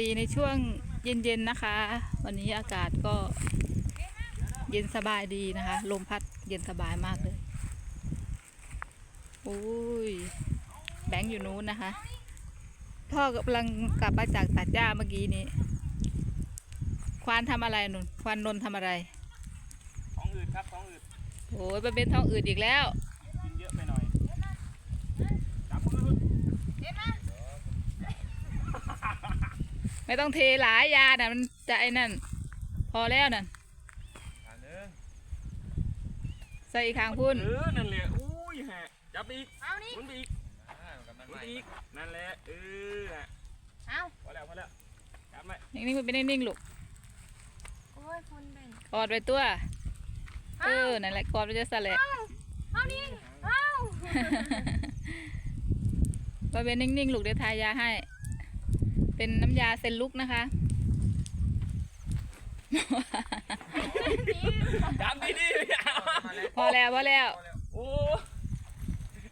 ดีในช่วงเย็นๆนะคะ วันนี้อากาศก็เย็นสบายดีนะคะ ลมพัดเย็นสบายมากเลยโอ้ยแบงค์อยู่นู้นนะคะ พ่อกำลังกลับมาจากตัดหญ้าเมื่อกี้นี้ ควานทำอะไรนุนควานนนท์ทำอะไรท้องอืดครับท้องอืดโอ้ยมันเป็นท้องอืดอีกแล้ว กินเยอะไปหน่อยจับมือ ไม่ต้องเทหลายยาน่ะมันจะไอ้นั่น พอแล้วนั่นอันนึงใส่อีกข้างพุ่นเออนั่นแหละอุ้ยฮะจับอีกเอานี่หมุนไปอีกหมุนไปอีกนั่นแหละเออน่ะเอาพอแล้วพอแล้วจับไหมนิ่งๆมันเป็นนิ่งๆลูกโอ้ยคนแบ่งกอดไว้ตัว เออนั่นแหละกอดไว้จะสะแหละเอานี่เอา ว่าเป็นนิ่งๆลูกเดี๋ยวทายาให้ เป็นน้ำยาเซนลุกนะคะจับดีๆอย่าพอแล้วพอแล้วโอ้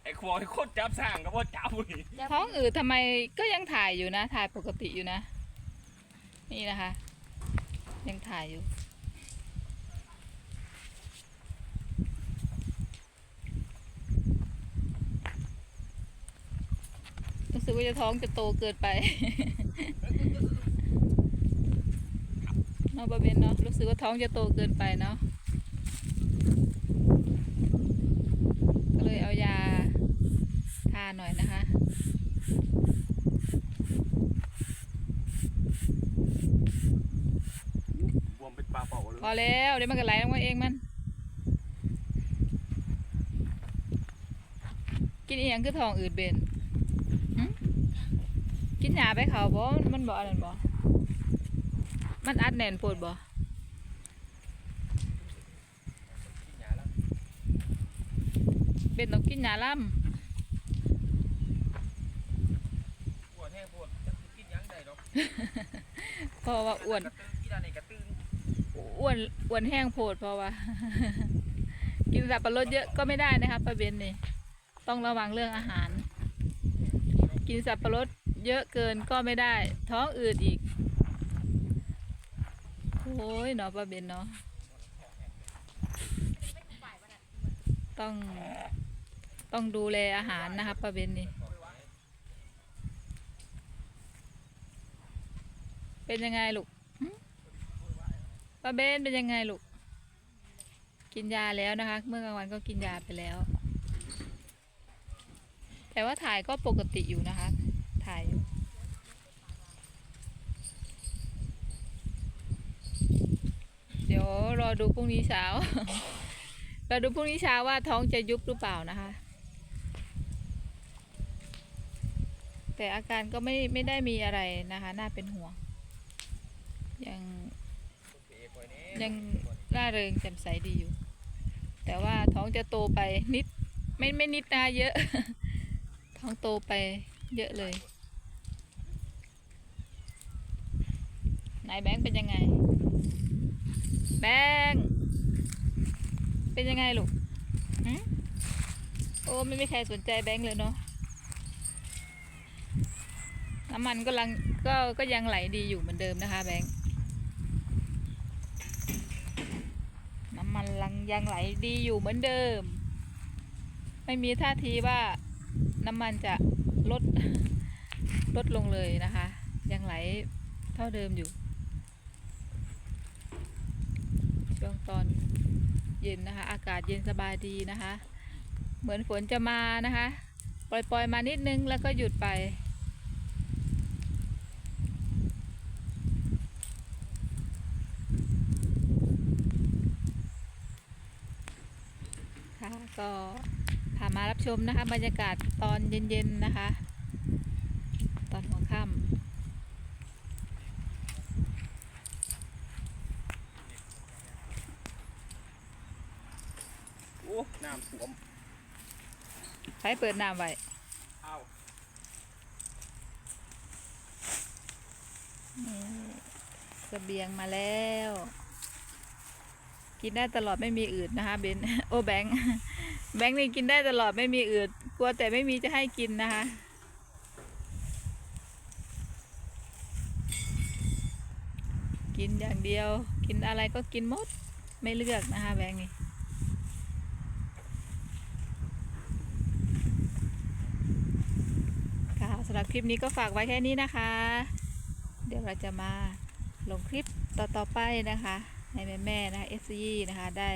ไอ้ขวดโคตรจับสร้างก็ว่าจับเลยท้องอืดทำไมก็ยังถ่ายอยู่นะ ถ่ายปกติอยู่นะ นี่นะคะ ยังถ่ายอยู่ รู้สึ กว่าจะท้องจะโตเกินไป เนาะบะเบนเนาะรู้สึกว่าท้องจะโตเกินไปเนาะก็เลยเอายาทาหน่อยนะคะบวมเป็นปลาเป่าเลยพอแล้วเดี๋ยวมันก็ไหลลงมาเองมัน กินอีหยังคือท้องอืดเบนหึ กินยาไปเขาบ่มันบ่อันนั้นบ่มันอัดแน่นโปวดบ่เบนต้องกินยาล่ปวดแห้งปวดจะกินยังได้หรอกำเพราะว่าอ้วนกระตื้นกินอะไรกระตื้นอ้วนอ้วนแห้งโพดเพราะว่า กินสับปะรดเยอะก็ไม่ได้นะคะป้าเบนนี่ต้องระวังเรื่องอาหาร กินสับปะรด เยอะเกินก็ไม่ได้ ท้องอืดอีก โอ้ยเนาะป้าเบนเนาะต้องต้องดูแลอาหารนะคะป้าเบนนี่ เป็นยังไงลูกป้าเบนเป็นยังไงลูก กินยาแล้วนะคะ เมื่อกลางวันก็กินยาไปแล้ว แต่ว่าถ่ายก็ปกติอยู่นะคะ ถ่ายเดี๋ยวรอดูพรุ่งนี้เช้า รอดูพรุ่งนี้เช้าว่าท้องจะยุบหรือเปล่านะคะ แต่อาการก็ไม่ไม่ได้มีอะไรนะคะ น่าเป็นห่วง ยังยังร่าเริงแจ่มใสดีอยู่ แต่ว่าท้องจะโตไปนิด ไม่ไม่นิดนะเยอะ ท้องโตไป เยอะเลย ไหนายแบงค์เป็นยังไง แบงค์เป็นยังไงลูกโอ้ไม่มีใครสนใจแบงค์เลยเนาะน้ำมันก็ลังก็ก็ยังไหลดีอยู่เหมือนเดิมนะคะ แบงค์น้ำมันลังยังไหลดีอยู่เหมือนเดิม ไม่มีท่าทีว่าน้ำมันจะ ลดลงเลยนะคะ ยังไหลเท่าเดิมอยู่ ช่วงตอนเย็นนะคะ อากาศเย็นสบายดีนะคะ เหมือนฝนจะมานะคะ ปล่อยๆมานิดนึงแล้วก็หยุดไปค่ะก็พามารับชมนะคะ บรรยากาศตอนเย็นๆนะคะ ตอนหัวค่ำโอ้น้ำท่วมใครเปิดน้ำไว้เอานี่เสบียงมาแล้ว กินได้ตลอดไม่มีอืดนะคะเบนโอ้แบงค์แบงค์นี่กินได้ตลอดไม่มีอืดกลัวแต่ไม่มีจะให้กินนะคะ กินอย่างเดียว กินอะไรก็กินหมด ไม่เลือกนะคะแบงค์นี่ค่ะสำหรับคลิปนี้ก็ฝากไว้แค่นี้นะคะ เดี๋ยวเราจะมาลงคลิปต่อๆไปนะคะให้แม่ๆนะคะ s อนะคะ ได้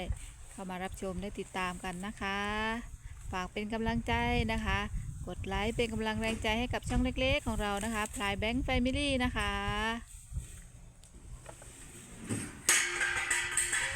เข้ามารับชมได้ติดตามกันนะคะ ฝากเป็นกำลังใจนะคะ กดไลค์เป็นกำลังแรงใจให้กับช่องเล็กๆ ของเรานะคะพลายแบงค์แฟมิลี่นะคะ